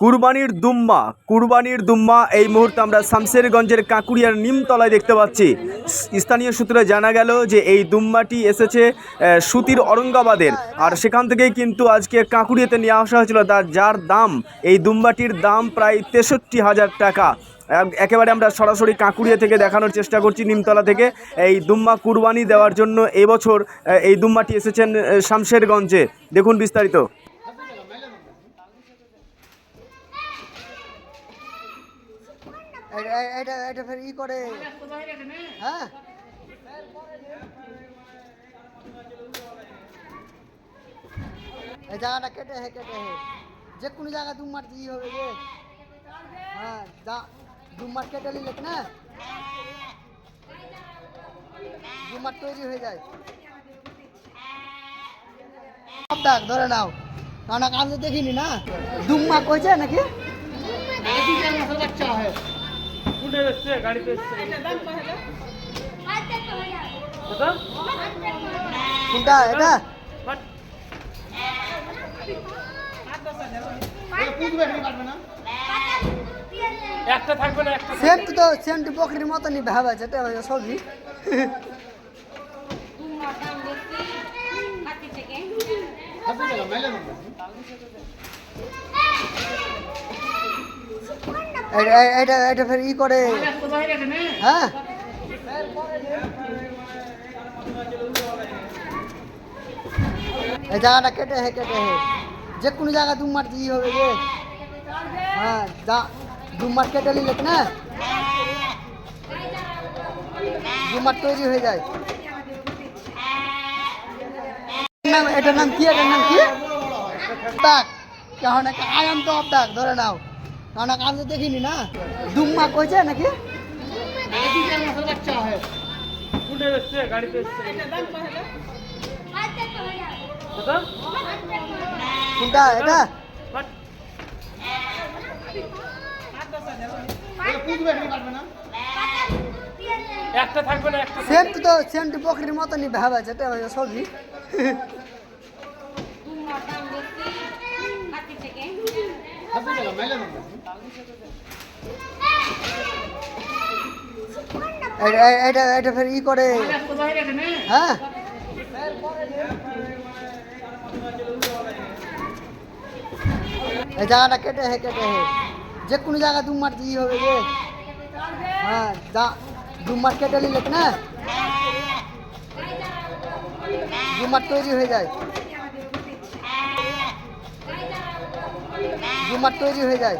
কুরবানির দুম্মা কুরবানির দুম্মা, এই মুহূর্তে আমরা শামশেরগঞ্জের কাঁকুড়িয়ার নিমতলায় দেখতে পাচ্ছি। স্থানীয় সূত্রে জানা গেল যে এই দুম্মাটি এসেছে সুতির অরঙ্গাবাদের আর সেখান থেকেই কিন্তু আজকে কাঁকুড়িয়াতে নিয়ে আসা হয়েছিল তার, যার দাম, এই দুম্বাটির দাম প্রায় তেষট্টি হাজার টাকা। একেবারে আমরা সরাসরি কাঁকুড়িয়া থেকে দেখানোর চেষ্টা করছি নিমতলা থেকে। এই দুম্মা কুরবানি দেওয়ার জন্য এবছর এই দুম্মাটি এসেছেন শামশেরগঞ্জে দেখুন বিস্তারিত। এটা এটা ফের ই করে। হ্যাঁ? এই জায়গাটা কেটে হে কেটে হে। যে কোনো জায়গা দু মার ই হবে যে। হ্যাঁ যা দু মার কেটে নিলে না? দু মার তৈরি হয়ে যায়। সব ধরে নাও। কারণ তো দেখিনি না? দুম্মা কইছে নাকি? কোনটা এটা একটা থাকবে না একটা সেন্ট তো সেন্ট বকরির মতনই ভাবা যেটা হয় সবই এটা এটা এটা ফের ই করে। হ্যাঁ? এই জায়গাটা কেটে হে কেটে হে। যে কোনো জায়গা দু মার ই হবে যে। হ্যাঁ যা দু মার কেটে নিলে না? দু মার তৈরি হয়ে যায়। এটার নাম কি? এটার নাম কি? ডাক কেমন একটা আয়াম তো ডাক ধরে নাও। কারণ আমি তো দেখিনি না? দুম্মা কইছে নাকি? কোনটা এটা? একটা থাকবে না একটা সেন্ট তো সেন্ট বকরির মতনই ভাবা যেটা সবই ই করে হ্যাঁ এই জায়গাটা কেটে হে কেটে হে। যে কোনো জায়গা দু মার ই হবে যে হ্যাঁ যা দু মার কেটে নিলে না দু মার তৈরি হয়ে যায় দু মার তৈরি হয়ে যায়